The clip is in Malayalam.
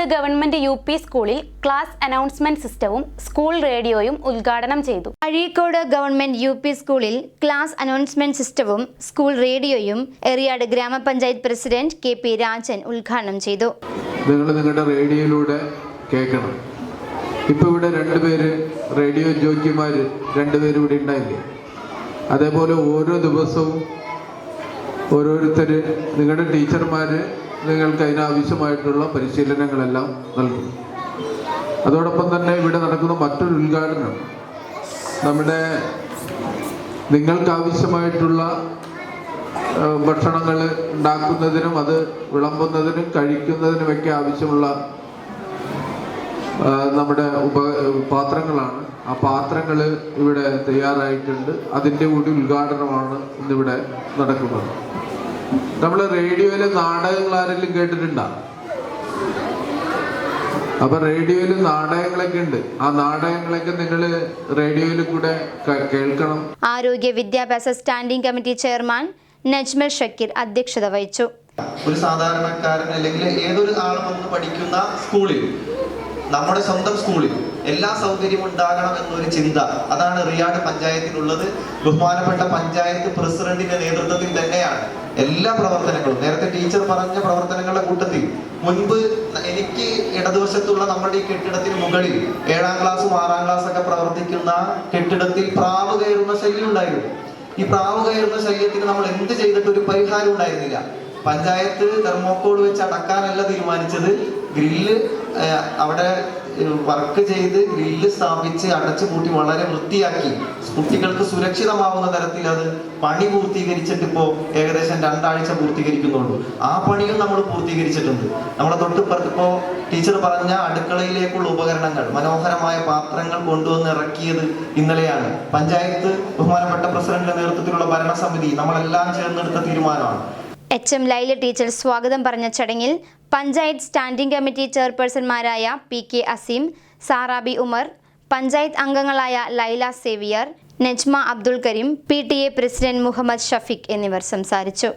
അഴീക്കോട് ഗവൺമെന്റ് യു പി സ്കൂളിൽ ക്ലാസ് അനൗൺസ്മെന്റ് സിസ്റ്റവും സ്കൂൾ റേഡിയോയും ഉദ്ഘാടനം ചെയ്തു. അഴീക്കോട് ഗവൺമെന്റ് യു പി സ്കൂളിൽ ക്ലാസ് അനൗൺസ്മെന്റ് സിസ്റ്റവും സ്കൂൾ റേഡിയോയും എറിയാട് ഗ്രാമപഞ്ചായത്ത് പ്രസിഡന്റ് കെ പി രാജൻ ഉദ്ഘാടനം ചെയ്തു. നിങ്ങൾ നിങ്ങളുടെ റേഡിയോയിലൂടെ കേൾക്കണം. ഇപ്പോൾ ഇവിടെ രണ്ടുപേര് റേഡിയോ ജോക്കിമാർ രണ്ടുപേരും ഇവിടെ ഉണ്ടായില്ലേ? അതേപോലെ ഓരോ ദിവസവും ഓരോരുത്തർ നിങ്ങളുടെ ടീച്ചർമാർ നിങ്ങൾക്ക് അതിനാവശ്യമായിട്ടുള്ള പരിശീലനങ്ങളെല്ലാം നൽകും. അതോടൊപ്പം തന്നെ ഇവിടെ നടക്കുന്ന മറ്റൊരു ഉദ്ഘാടനം നമ്മുടെ നിങ്ങൾക്കാവശ്യമായിട്ടുള്ള ഭക്ഷണങ്ങൾ ഉണ്ടാക്കുന്നതിനും അത് വിളമ്പുന്നതിനും കഴിക്കുന്നതിനുമൊക്കെ ആവശ്യമുള്ള നമ്മുടെ ഉപ പാത്രങ്ങളാണ്. ആ പാത്രങ്ങൾ ഇവിടെ തയ്യാറായിട്ടുണ്ട്. അതിന്റെ കൂടി ഉദ്ഘാടനമാണ് ഇന്നിവിടെ നടക്കുന്നത്. നമ്മൾ റേഡിയോയിലെ നാടകങ്ങൾ ആരെങ്കിലും കേട്ടിട്ടുണ്ടോ? അപ്പൊ റേഡിയോയിൽ നാടകങ്ങളൊക്കെ ഉണ്ട്. ആ നാടകങ്ങളൊക്കെ നിങ്ങൾ റേഡിയോയിൽ കൂടെ കേൾക്കണം. ആരോഗ്യ വിദ്യാഭ്യാസ standing committee chairman Najmal Shakeer അധ്യക്ഷത വഹിച്ചു. ഒരു സാധാരണക്കാരൻ അല്ലെങ്കിൽ ഏതൊരു ആളും വന്ന് പഠിക്കുന്ന സ്കൂളിൽ നമ്മുടെ സ്വന്തം സ്കൂളിൽ എല്ലാ സൗകര്യവും ഉണ്ടാകണം എന്നൊരു ചിന്ത. അതാണ് റിയാഡ് പഞ്ചായത്തിനുള്ളത്. ബഹുമാനപ്പെട്ട പഞ്ചായത്ത് പ്രസിഡന്റിന്റെ നേതൃത്വത്തിൽ തന്നെയാണ് എല്ലാ പ്രവർത്തനങ്ങളും. നേരത്തെ ടീച്ചർ പറഞ്ഞ പ്രവർത്തനങ്ങളുടെ കൂട്ടത്തിൽ മുൻപ് എനിക്ക് ഇടതുവശത്തുള്ള നമ്മുടെ ഈ കെട്ടിടത്തിന് മുകളിൽ ഏഴാം ക്ലാസ്സും ആറാം ക്ലാസ് ഒക്കെ പ്രവർത്തിക്കുന്ന കെട്ടിടത്തിൽ പ്രാവ് കയറുന്ന ശല്യം ഉണ്ടായിരുന്നു. ഈ പ്രാവ് കയറുന്ന ശല്യത്തിന് നമ്മൾ എന്ത് ചെയ്തിട്ട് ഒരു പരിഹാരം ഉണ്ടായിരുന്നില്ല. പഞ്ചായത്ത് തെർമോക്കോഡ് വെച്ച് അടക്കാനല്ല തീരുമാനിച്ചത്. ഗ്രില്ല് അവിടെ വർക്ക് ചെയ്ത് ഗ്രില്ല് സ്ഥാപിച്ച് അടച്ചു പൂട്ടി വളരെ വൃത്തിയാക്കി. കുട്ടികൾക്ക് സുരക്ഷിതമാവുന്ന തരത്തിൽ അത് പണി പൂർത്തീകരിച്ചിട്ട് ഇപ്പോൾ ഏകദേശം രണ്ടാഴ്ച പൂർത്തീകരിക്കുന്നുള്ളൂ ആ പണിയും നമ്മൾ പൂർത്തീകരിച്ചിട്ടുണ്ട്. നമ്മളെ തൊട്ടിപ്പുറത്ത് ഇപ്പോ ടീച്ചർ പറഞ്ഞ അടുക്കളയിലേക്കുള്ള ഉപകരണങ്ങൾ മനോഹരമായ പാത്രങ്ങൾ കൊണ്ടുവന്ന് ഇറക്കിയത് ഇന്നലെയാണ്. പഞ്ചായത്ത് ബഹുമാനപ്പെട്ട പ്രസിഡന്റിന്റെ നേതൃത്വത്തിലുള്ള ഭരണസമിതി നമ്മളെല്ലാം ചേർന്നെടുത്ത തീരുമാനമാണ്. എച്ച് എം ലൈല ടീച്ചർ സ്വാഗതം പറഞ്ഞ ചടങ്ങിൽ പഞ്ചായത്ത് സ്റ്റാൻഡിംഗ് കമ്മിറ്റി ചെയർപേഴ്സൺമാരായ പി കെ അസീം സാറാബി ഉമർ പഞ്ചായത്ത് അംഗങ്ങളായ Laila Xavier Najma Abdul Karim P T A president Muhammad Shafeeq എന്നിവർ സംസാരിച്ചു.